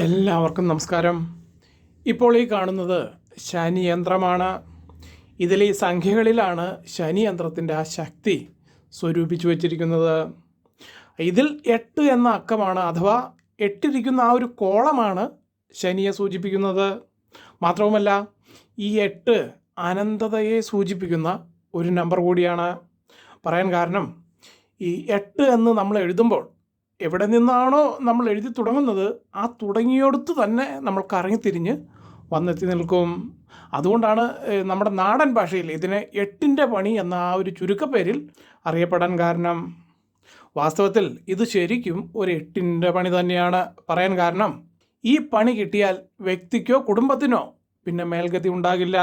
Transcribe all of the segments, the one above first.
എല്ലാവർക്കും നമസ്കാരം. ഇപ്പോൾ ഈ കാണുന്നത് ശനി യന്ത്രമാണ് ഇതിൽ ഈ സംഖ്യകളിലാണ് ശനി യന്ത്രത്തിന്റെ ആ ശക്തി സ്വരൂപിച്ചു വച്ചിരിക്കുന്നത്. ഇതിൽ എട്ട് എന്ന അക്കമാണ് അഥവാ എട്ടിരിക്കുന്ന ആ ഒരു കോളമാണ് ശനിയെ സൂചിപ്പിക്കുന്നത്. മാത്രവുമല്ല ഈ എട്ട് അനന്തതയെ സൂചിപ്പിക്കുന്ന ഒരു നമ്പർ കൂടിയാണ്. പറയാൻ കാരണം ഈ എട്ട് എന്ന് നമ്മൾ എഴുതുമ്പോൾ എവിടെ നിന്നാണോ നമ്മൾ എഴുതി തുടങ്ങുന്നത് ആ തുടങ്ങിയോടത്ത് തന്നെ നമ്മൾ കറങ്ങിത്തിരിഞ്ഞ് വന്നെത്തി നിൽക്കും. അതുകൊണ്ടാണ് നമ്മുടെ നാടൻ ഭാഷയിൽ ഇതിനെ എട്ടിന്റെ പണി എന്ന ആ ഒരു ചുരുക്കപ്പേരിൽ അറിയപ്പെടാൻ കാരണം. വാസ്തവത്തിൽ ഇത് ശരിക്കും ഒരു എട്ടിന്റെ പണി തന്നെയാണ് പറയാൻ കാരണം. ഈ പണി കിട്ടിയാൽ വ്യക്തിക്കോ കുടുംബത്തിനോ പിന്നെ മേൽഗതി ഉണ്ടാകില്ല.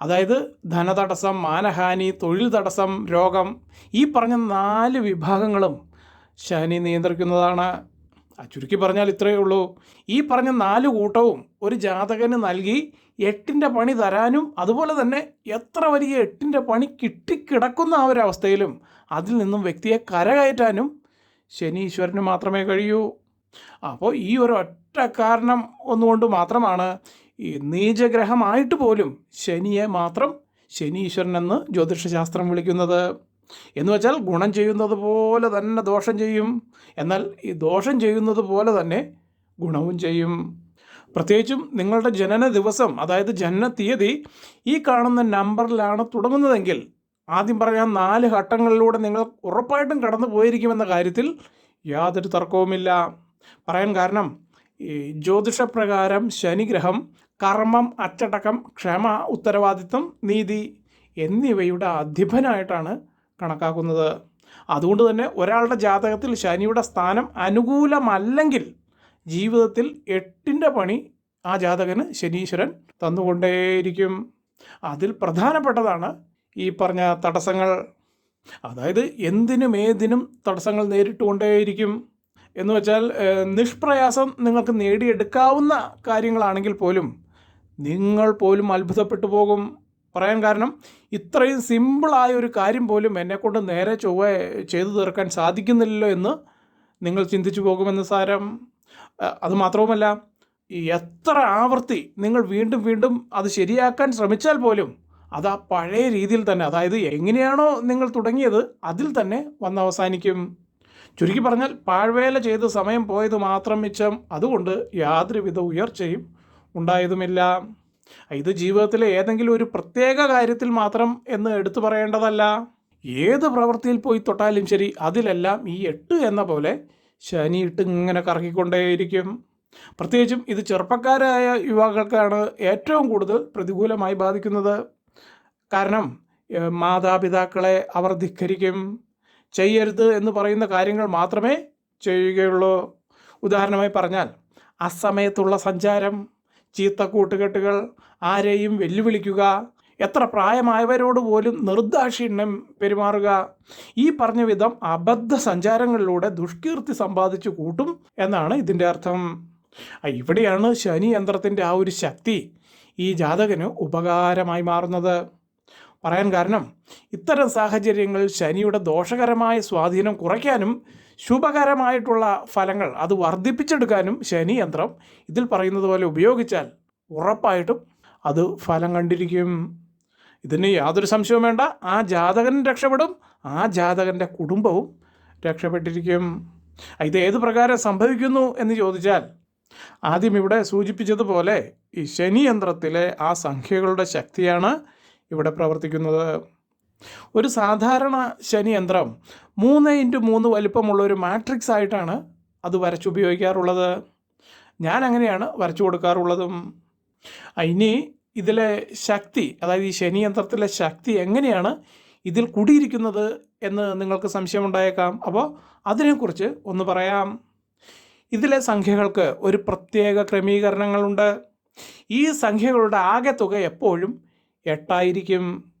അതായത് ധനതടസ്സം മാനഹാനി തൊഴിൽ തടസ്സം രോഗം ഈ പറഞ്ഞ നാല് വിഭാഗങ്ങളും ശനി നിയന്ത്രിക്കുന്നതാണ്. ചുരുക്കി പറഞ്ഞാൽ ഇത്രയേ ഉള്ളൂ. ഈ പറഞ്ഞ നാല് കൂട്ടവും ഒരു ജാതകന് നൽകി എട്ടിന്റെ പണി തരാനും അതുപോലെ തന്നെ എത്ര വലിയ എട്ടിന്റെ പണി കിട്ടിക്കിടക്കുന്ന ആ ഒരവസ്ഥയിലും അതിൽ നിന്നും വ്യക്തിയെ കരകയറ്റാനും ശനി ശനീശ്വരന് മാത്രമേ കഴിയൂ. അപ്പോൾ ഈ ഒരു ഒറ്റ കാരണം ഒന്നുകൊണ്ട് മാത്രമാണ് ഈ നീചഗ്രഹമായിട്ട് പോലും ശനിയെ മാത്രം ശനി എന്ന് ജ്യോതിഷശാസ്ത്രം വിളിക്കുന്നത്. എന്ന് വെച്ചാൽ ഗുണം ചെയ്യുന്നത് പോലെ തന്നെ ദോഷം ചെയ്യും. എന്നാൽ ഈ ദോഷം ചെയ്യുന്നത് പോലെ തന്നെ ഗുണവും ചെയ്യും. പ്രത്യേകിച്ചും നിങ്ങളുടെ ജനന ദിവസം അതായത് ജനന തീയതി ഈ കാണുന്ന നമ്പറിലാണ് തുടങ്ങുന്നതെങ്കിൽ ആദ്യം പറയാൻ നാല് ഘട്ടങ്ങളിലൂടെ നിങ്ങൾ ഉറപ്പായിട്ടും കടന്നു പോയിരിക്കുമെന്ന കാര്യത്തിൽ യാതൊരു തർക്കവുമില്ല. പറയാൻ കാരണം ഈ ജ്യോതിഷപ്രകാരം ശനിഗ്രഹം കർമ്മം അച്ചടക്കം ക്ഷമ ഉത്തരവാദിത്വം നീതി എന്നിവയുടെ അധിപനായിട്ടാണ് കണക്കാക്കുന്നത്. അതുകൊണ്ട് തന്നെ ഒരാളുടെ ജാതകത്തിൽ ശനിയുടെ സ്ഥാനം അനുകൂലമല്ലെങ്കിൽ ജീവിതത്തിൽ എട്ടിന്റെ പണി ആ ജാതകന് ശനീശ്വരൻ തന്നുകൊണ്ടേയിരിക്കും. അതിൽ പ്രധാനപ്പെട്ടതാണ് ഈ പറഞ്ഞ തടസ്സങ്ങൾ. അതായത് എന്തിനും ഏതിനും തടസ്സങ്ങൾ നേരിട്ടുകൊണ്ടേയിരിക്കും. എന്ന് വെച്ചാൽ നിഷ്പ്രയാസം നിങ്ങൾക്ക് നേടിയെടുക്കാവുന്ന കാര്യങ്ങളാണെങ്കിൽ പോലും നിങ്ങൾ പോലും അത്ഭുതപ്പെട്ടു പോകും. പറയാൻ കാരണം ഇത്രയും സിമ്പിളായ ഒരു കാര്യം പോലും എന്നെക്കൊണ്ട് നേരെ ചൊവ്വ ചെയ്തു തീർക്കാൻ സാധിക്കുന്നില്ലല്ലോ എന്ന് നിങ്ങൾ ചിന്തിച്ചു പോകുമെന്ന് സാരം. അത് മാത്രവുമല്ല എത്ര ആവർത്തി നിങ്ങൾ വീണ്ടും വീണ്ടും അത് ശരിയാക്കാൻ ശ്രമിച്ചാൽ പോലും അത് ആ പഴയ രീതിയിൽ തന്നെ അതായത് എങ്ങനെയാണോ നിങ്ങൾ തുടങ്ങിയത് അതിൽ തന്നെ വന്ന് അവസാനിക്കും. ചുരുക്കി പറഞ്ഞാൽ പാഴ്വേല ചെയ്ത് സമയം പോയത് മാത്രം മിച്ചം അതുകൊണ്ട് യാതൊരുവിധ ഉയർച്ചയും ഉണ്ടായതുമില്ല. ഇത് ജീവിതത്തിലെ ഏതെങ്കിലും ഒരു പ്രത്യേക കാര്യത്തിൽ മാത്രം എന്ന് എടുത്തു പറയേണ്ടതല്ല. ഏത് പ്രവൃത്തിയിൽ പോയി തൊട്ടാലും ശരി അതിലെല്ലാം ഈ എട്ട് എന്ന പോലെ ശനി ഇട്ട് ഇങ്ങനെ കറക്കിക്കൊണ്ടേയിരിക്കും. പ്രത്യേകിച്ചും ഇത് ചെറുപ്പക്കാരായ യുവാക്കൾക്കാണ് ഏറ്റവും കൂടുതൽ പ്രതികൂലമായി ബാധിക്കുന്നത്. കാരണം മാതാപിതാക്കളെ അവർ ധിക്കരിക്കും. ചെയ്യരുത് എന്ന് പറയുന്ന കാര്യങ്ങൾ മാത്രമേ ചെയ്യുകയുള്ളൂ. ഉദാഹരണമായി പറഞ്ഞാൽ അസമയത്തുള്ള സഞ്ചാരം ചീത്ത കൂട്ടുകെട്ടുകൾ ആരെയും വെല്ലുവിളിക്കുക എത്ര പ്രായമായവരോട് പോലും നിർദ്ദാക്ഷിണ്യം പെരുമാറുക ഈ പറഞ്ഞ വിധം അബദ്ധ സഞ്ചാരങ്ങളിലൂടെ ദുഷ്കീർത്തി സമ്പാദിച്ചു കൂട്ടും എന്നാണ് ഇതിന്റെ അർത്ഥം. ഇവിടെയാണ് ശനി യന്ത്രത്തിന്റെ ആ ഒരു ശക്തി ഈ ജാതകന് ഉപകാരമായി മാറുന്നത്. പറയാൻ കാരണം ഇത്തരം സാഹചര്യങ്ങൾ ശനിയുടെ ദോഷകരമായ സ്വാധീനം കുറയ്ക്കാനും ശുഭകരമായിട്ടുള്ള ഫലങ്ങൾ അത് വർദ്ധിപ്പിച്ചെടുക്കാനും ശനി യന്ത്രം ഇതിൽ പറയുന്നത് പോലെ ഉപയോഗിച്ചാൽ ഉറപ്പായിട്ടും അത് ഫലം കണ്ടിരിക്കും. ഇതിന് യാതൊരു സംശയവും വേണ്ട. ആ ജാതകൻ രക്ഷപ്പെടും ആ ജാതകന്റെ കുടുംബവും രക്ഷപ്പെട്ടിരിക്കും. ഇത് ഏത് പ്രകാരം സംഭവിക്കുന്നു എന്ന് ചോദിച്ചാൽ ആദ്യം ഇവിടെ സൂചിപ്പിച്ചതുപോലെ ഈ ശനി യന്ത്രത്തിലെ ആ സംഖ്യകളുടെ ശക്തിയാണ് ഇവിടെ പ്രവർത്തിക്കുന്നത്. ഒരു സാധാരണ ശനി യന്ത്രം മൂന്ന് ഇന്റു മൂന്ന് വലിപ്പമുള്ള ഒരു മാട്രിക്സ് ആയിട്ടാണ് അത് വരച്ചുപയോഗിക്കാറുള്ളത് ഞാൻ അങ്ങനെയാണ് വരച്ചു കൊടുക്കാറുള്ളതും. ഇനി ഇതിലെ ശക്തി അതായത് ഈ ശനി യന്ത്രത്തിലെ ശക്തി എങ്ങനെയാണ് ഇതിൽ കുടിയിരിക്കുന്നത് എന്ന് നിങ്ങൾക്ക് സംശയമുണ്ടായേക്കാം. അപ്പോൾ അതിനെക്കുറിച്ച് ഒന്ന് പറയാം. ഇതിലെ സംഖ്യകൾക്ക് ഒരു പ്രത്യേക ക്രമീകരണങ്ങളുണ്ട്. ഈ സംഖ്യകളുടെ ആകെ തുക എപ്പോഴും എട്ടായിരിക്കും.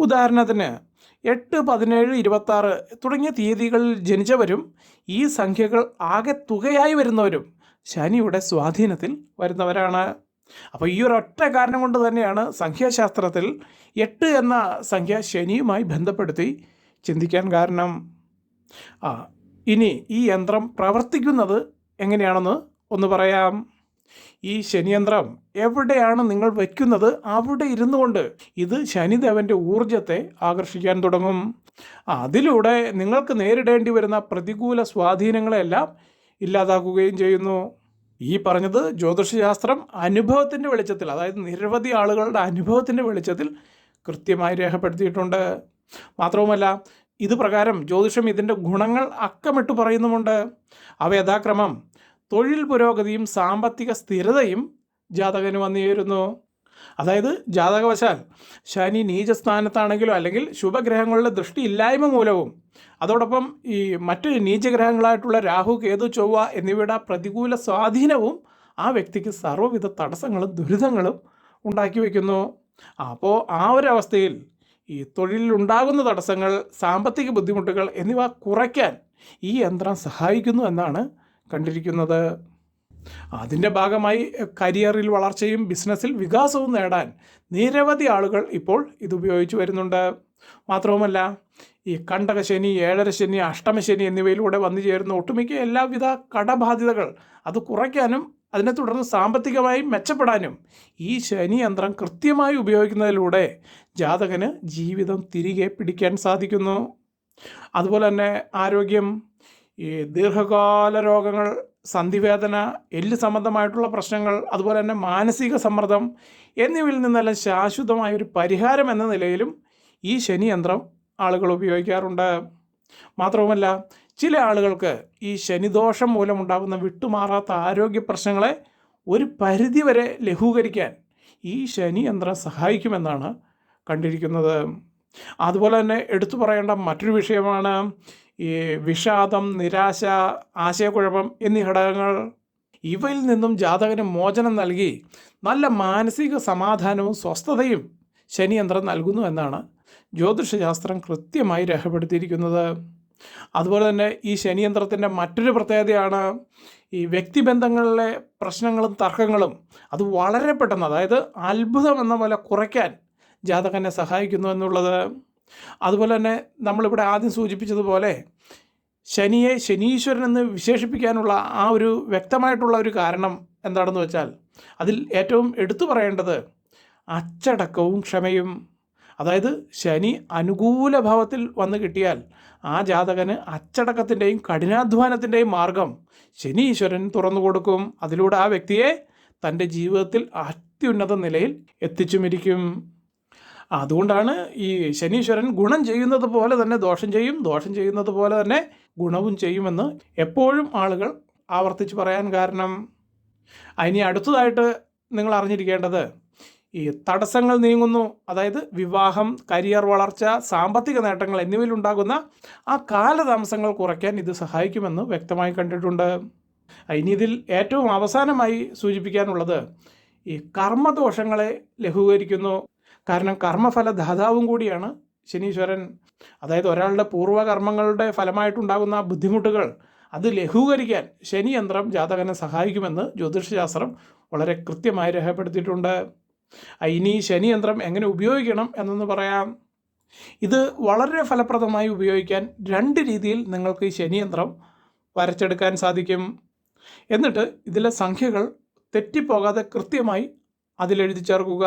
ഉദാഹരണത്തിന് എട്ട് പതിനേഴ് ഇരുപത്താറ് തുടങ്ങിയ തീയതികളിൽ ജനിച്ചവരും ഈ സംഖ്യകൾ ആകെ തുകയായി വരുന്നവരും ശനിയുടെ സ്വാധീനത്തിൽ വരുന്നവരാണ്. അപ്പോൾ ഈ ഒരു ഒറ്റ കാരണം കൊണ്ട് തന്നെയാണ് സംഖ്യാശാസ്ത്രത്തിൽ എട്ട് എന്ന സംഖ്യ ശനിയുമായി ബന്ധപ്പെടുത്തി ചിന്തിക്കാൻ കാരണം. ആ ഇനി ഈ യന്ത്രം പ്രവർത്തിക്കുന്നത് എങ്ങനെയാണെന്ന് ഒന്ന് പറയാം. ഈ ശനിയന്ത്രം എവിടെയാണ് നിങ്ങൾ വയ്ക്കുന്നത് അവിടെ ഇരുന്നു കൊണ്ട് ഇത് ശനിദേവന്റെ ഊർജത്തെ ആകർഷിക്കാൻ തുടങ്ങും. അതിലൂടെ നിങ്ങൾക്ക് നേരിടേണ്ടി വരുന്ന പ്രതികൂല സ്വാധീനങ്ങളെല്ലാം ഇല്ലാതാക്കുകയും ചെയ്യുന്നു. ഈ പറഞ്ഞത് ജ്യോതിഷശാസ്ത്രം അനുഭവത്തിന്റെ വെളിച്ചത്തിൽ അതായത് നിരവധി ആളുകളുടെ അനുഭവത്തിന്റെ വെളിച്ചത്തിൽ കൃത്യമായി രേഖപ്പെടുത്തിയിട്ടുണ്ട്. മാത്രവുമല്ല ഇത് പ്രകാരം ജ്യോതിഷം ഇതിന്റെ ഗുണങ്ങൾ അക്കമിട്ട് പറയുന്നുമുണ്ട്. അവ യഥാക്രമം തൊഴിൽ പുരോഗതിയും സാമ്പത്തിക സ്ഥിരതയും ജാതകന് വന്നു ചേരുന്നു. അതായത് ജാതകവശാൽ ശനി നീചസ്ഥാനത്താണെങ്കിലോ അല്ലെങ്കിൽ ശുഭഗ്രഹങ്ങളുടെ ദൃഷ്ടി ഇല്ലായ്മ മൂലവും അതോടൊപ്പം ഈ മറ്റ് നീചഗ്രഹങ്ങളായിട്ടുള്ള രാഹു കേതു ചൊവ്വ എന്നിവയുടെ പ്രതികൂല സ്വാധീനവും ആ വ്യക്തിക്ക് സർവവിധ തടസ്സങ്ങളും ദുരിതങ്ങളും ഉണ്ടാക്കി വയ്ക്കുന്നു. അപ്പോൾ ആ ഒരു അവസ്ഥയിൽ ഈ തൊഴിലിലുണ്ടാകുന്ന തടസ്സങ്ങൾ സാമ്പത്തിക ബുദ്ധിമുട്ടുകൾ എന്നിവ കുറയ്ക്കാൻ ഈ യന്ത്രം സഹായിക്കുന്നു എന്നാണ് കണ്ടിരിക്കുന്നത്. അതിന്റെ ഭാഗമായി കരിയറിൽ വളർച്ചയും ബിസിനസ്സിൽ വികാസവും നേടാൻ നിരവധി ആളുകൾ ഇപ്പോൾ ഇതുപയോഗിച്ച് വരുന്നുണ്ട്. മാത്രവുമല്ല ഈ കണ്ടകശനി ഏഴരശനി അഷ്ടമശനി എന്നിവയിലൂടെ വന്നു ചേരുന്ന ഒട്ടുമിക്ക എല്ലാവിധ കടബാധ്യതകൾ അത് കുറയ്ക്കാനും അതിനെ തുടർന്ന് സാമ്പത്തികമായി മെച്ചപ്പെടാനും ഈ ശനി യന്ത്രം കൃത്യമായി ഉപയോഗിക്കുന്നതിലൂടെ ജാതകന് ജീവിതം തിരികെ പിടിക്കാൻ സാധിക്കുന്നു. അതുപോലെ തന്നെ ആരോഗ്യം ഈ ദീർഘകാല രോഗങ്ങൾ സന്ധിവേദന എല്ല് സംബന്ധമായിട്ടുള്ള പ്രശ്നങ്ങൾ അതുപോലെ തന്നെ മാനസിക സമ്മർദ്ദം എന്നിവയിൽ നിന്നെല്ലാം ശാശ്വതമായ ഒരു പരിഹാരം എന്ന നിലയിലും ഈ ശനി യന്ത്രം ആളുകൾ ഉപയോഗിക്കാറുണ്ട്. മാത്രവുമല്ല ചില ആളുകൾക്ക് ഈ ശനിദോഷം മൂലമുണ്ടാകുന്ന വിട്ടുമാറാത്ത ആരോഗ്യ പ്രശ്നങ്ങളെ ഒരു പരിധിവരെ ലഘൂകരിക്കാൻ ഈ ശനി യന്ത്രം സഹായിക്കുമെന്നാണ് കണ്ടിരിക്കുന്നത്. അതുപോലെ തന്നെ എടുത്തു പറയേണ്ട മറ്റൊരു വിഷയമാണ് ഈ വിഷാദം നിരാശ ആശയക്കുഴപ്പം എന്നീ ഘടകങ്ങൾ ഇവയിൽ നിന്നും ജാതകന് മോചനം നൽകി നല്ല മാനസിക സമാധാനവും സ്വസ്ഥതയും ശനിയന്ത്രം നൽകുന്നു എന്നാണ് ജ്യോതിഷശാസ്ത്രം കൃത്യമായി രേഖപ്പെടുത്തിയിരിക്കുന്നത്. അതുപോലെ തന്നെ ഈ ശനിയന്ത്രത്തിന്റെ മറ്റൊരു പ്രത്യേകതയാണ് ഈ വ്യക്തിബന്ധങ്ങളിലെ പ്രശ്നങ്ങളും തർക്കങ്ങളും അത് വളരെ പെട്ടെന്ന് അതായത് അത്ഭുതം എന്ന പോലെ കുറയ്ക്കാൻ ജാതകനെ സഹായിക്കുന്നു എന്നുള്ളത്. അതുപോലെ തന്നെ നമ്മളിവിടെ ആദ്യം സൂചിപ്പിച്ചതുപോലെ ശനിയെ ശനീശ്വരൻ എന്ന് വിശേഷിപ്പിക്കാനുള്ള ആ ഒരു വ്യക്തമായിട്ടുള്ള ഒരു കാരണം എന്താണെന്ന് വെച്ചാൽ അതിൽ ഏറ്റവും എടുത്തു പറയേണ്ടത് അച്ചടക്കവും ക്ഷമയും. അതായത് ശനി അനുകൂല ഭാവത്തിൽ വന്നു കിട്ടിയാൽ ആ ജാതകന് അച്ചടക്കത്തിന്റെയും കഠിനാധ്വാനത്തിന്റെയും മാർഗം ശനി ഈശ്വരൻ തുറന്നു കൊടുക്കും. അതിലൂടെ ആ വ്യക്തിയെ തന്റെ ജീവിതത്തിൽ അത്യുന്നത നിലയിൽ എത്തിച്ചുമിരിക്കും. അതുകൊണ്ടാണ് ഈ ശനീശ്വരൻ ഗുണം ചെയ്യുന്നത് പോലെ തന്നെ ദോഷം ചെയ്യും ദോഷം ചെയ്യുന്നത് പോലെ തന്നെ ഗുണവും ചെയ്യുമെന്ന് എപ്പോഴും ആളുകൾ ആവർത്തിച്ച് പറയാൻ കാരണം. ഇനി അടുത്തതായിട്ട് നിങ്ങൾ അറിഞ്ഞിരിക്കേണ്ടത് ഈ തടസ്സങ്ങൾ നീങ്ങുന്നു. അതായത് വിവാഹം കരിയർ വളർച്ച സാമ്പത്തിക നേട്ടങ്ങൾ എന്നിവയിലുണ്ടാകുന്ന ആ കാലതാമസങ്ങൾ കുറയ്ക്കാൻ ഇത് സഹായിക്കുമെന്ന് വ്യക്തമായി കണ്ടിട്ടുണ്ട്. ഇനി ഇതിൽ ഏറ്റവും അവസാനമായി സൂചിപ്പിക്കാനുള്ളത് ഈ കർമ്മദോഷങ്ങളെ ലഘൂകരിക്കുന്നു. കാരണം കർമ്മഫല ദാതാവും കൂടിയാണ് ശനീശ്വരൻ. അതായത് ഒരാളുടെ പൂർവകർമ്മങ്ങളുടെ ഫലമായിട്ടുണ്ടാകുന്ന ബുദ്ധിമുട്ടുകൾ അത് ലഘൂകരിക്കാൻ ശനിയന്ത്രം ജാതകനെ സഹായിക്കുമെന്ന് ജ്യോതിഷശാസ്ത്രം വളരെ കൃത്യമായി രേഖപ്പെടുത്തിയിട്ടുണ്ട്. ഇനി യന്ത്രം എങ്ങനെ ഉപയോഗിക്കണം എന്നൊന്ന് പറയാം. ഇത് വളരെ ഫലപ്രദമായി ഉപയോഗിക്കാൻ രണ്ട് രീതിയിൽ നിങ്ങൾക്ക് ഈ ശനിയന്ത്രം വരച്ചെടുക്കാൻ സാധിക്കും. എന്നിട്ട് ഇതിലെ സംഖ്യകൾ തെറ്റിപ്പോകാതെ കൃത്യമായി അതിലെഴുതി ചേർക്കുക.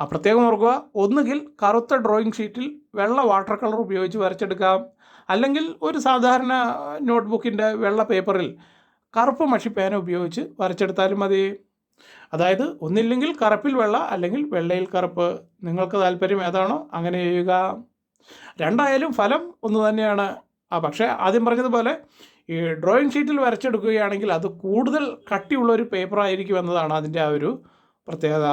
ആ പ്രത്യേകം ഓർക്കുക ഒന്നുകിൽ കറുത്ത ഡ്രോയിങ് ഷീറ്റിൽ വെള്ള വാട്ടർ കളർ ഉപയോഗിച്ച് വരച്ചെടുക്കാം. അല്ലെങ്കിൽ ഒരു സാധാരണ നോട്ട്ബുക്കിന്റെ വെള്ള പേപ്പറിൽ കറുപ്പ് മഷിപ്പേന പേന ഉപയോഗിച്ച് വരച്ചെടുത്താലും മതി. അതായത് ഒന്നില്ലെങ്കിൽ കറുപ്പിൽ വെള്ള അല്ലെങ്കിൽ വെള്ളയിൽ കറുപ്പ്. നിങ്ങൾക്ക് താല്പര്യം ഏതാണോ അങ്ങനെ ചെയ്യുക. രണ്ടായാലും ഫലം ഒന്ന് തന്നെയാണ്. ആ പക്ഷേ ആദ്യം പറഞ്ഞതുപോലെ ഈ ഡ്രോയിങ് ഷീറ്റിൽ വരച്ചെടുക്കുകയാണെങ്കിൽ അത് കൂടുതൽ കട്ടിയുള്ള ഒരു പേപ്പർ ആയിരിക്കും എന്നതാണ് അതിന്റെ ആ ഒരു പ്രത്യേകത.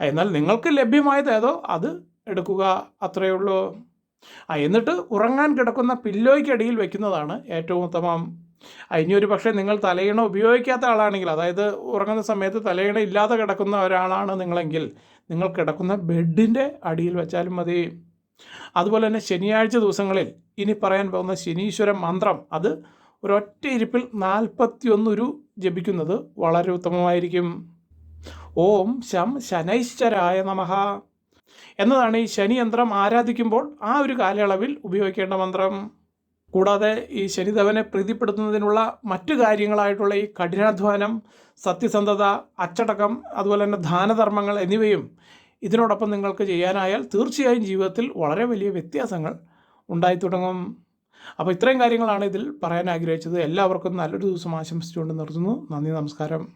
എന്നാൽ നിങ്ങൾക്ക് ലഭ്യമായത് ഏതോ അത് എടുക്കുക അത്രയേ ഉള്ളൂ. ആ എന്നിട്ട് ഉറങ്ങാൻ കിടക്കുന്ന പില്ലോയ്ക്കടിയിൽ വെക്കുന്നതാണ് ഏറ്റവും ഉത്തമം. ഇനി ഒരു പക്ഷേ നിങ്ങൾ തലയിണ ഉപയോഗിക്കാത്ത ആളാണെങ്കിൽ അതായത് ഉറങ്ങുന്ന സമയത്ത് തലയിണ ഇല്ലാതെ കിടക്കുന്ന ഒരാളാണ് നിങ്ങളെങ്കിൽ നിങ്ങൾ കിടക്കുന്ന ബെഡിന്റെ അടിയിൽ വെച്ചാലും മതി. അതുപോലെ തന്നെ ശനിയാഴ്ച ദിവസങ്ങളിൽ ഇനി പറയാൻ പോകുന്ന ശനീശ്വര മന്ത്രം അത് ഒരൊറ്റ ഇരിപ്പിൽ നാൽപ്പത്തിയൊന്നൊരു ജപിക്കുന്നത് വളരെ ഉത്തമമായിരിക്കും. ഓം ശം ശനൈശ്വരായ നമഃ. എന്നതാണ് ഈ ശനി യന്ത്രം ആരാധിക്കുമ്പോൾ ആ ഒരു കാലയളവിൽ ഉപയോഗിക്കേണ്ട മന്ത്രം. കൂടാതെ ഈ ശനിദേവനെ പ്രീതിപ്പെടുത്തുന്നതിനുള്ള മറ്റു കാര്യങ്ങളായിട്ടുള്ള ഈ കഠിനാധ്വാനം സത്യസന്ധത അച്ചടക്കം അതുപോലെ തന്നെ ദാനധർമ്മങ്ങൾ എന്നിവയും ഇതിനോടൊപ്പം നിങ്ങൾക്ക് ചെയ്യാനായാൽ തീർച്ചയായും ജീവിതത്തിൽ വളരെ വലിയ വ്യത്യാസങ്ങൾ ഉണ്ടായി തുടങ്ങും. അപ്പോൾ ഇത്രയും കാര്യങ്ങളാണ് ഇതിൽ പറയാൻ ആഗ്രഹിച്ചത്. എല്ലാവർക്കും നല്ലൊരു ദിവസം ആശംസിച്ചുകൊണ്ട് നിർത്തുന്നു. നന്ദി നമസ്കാരം.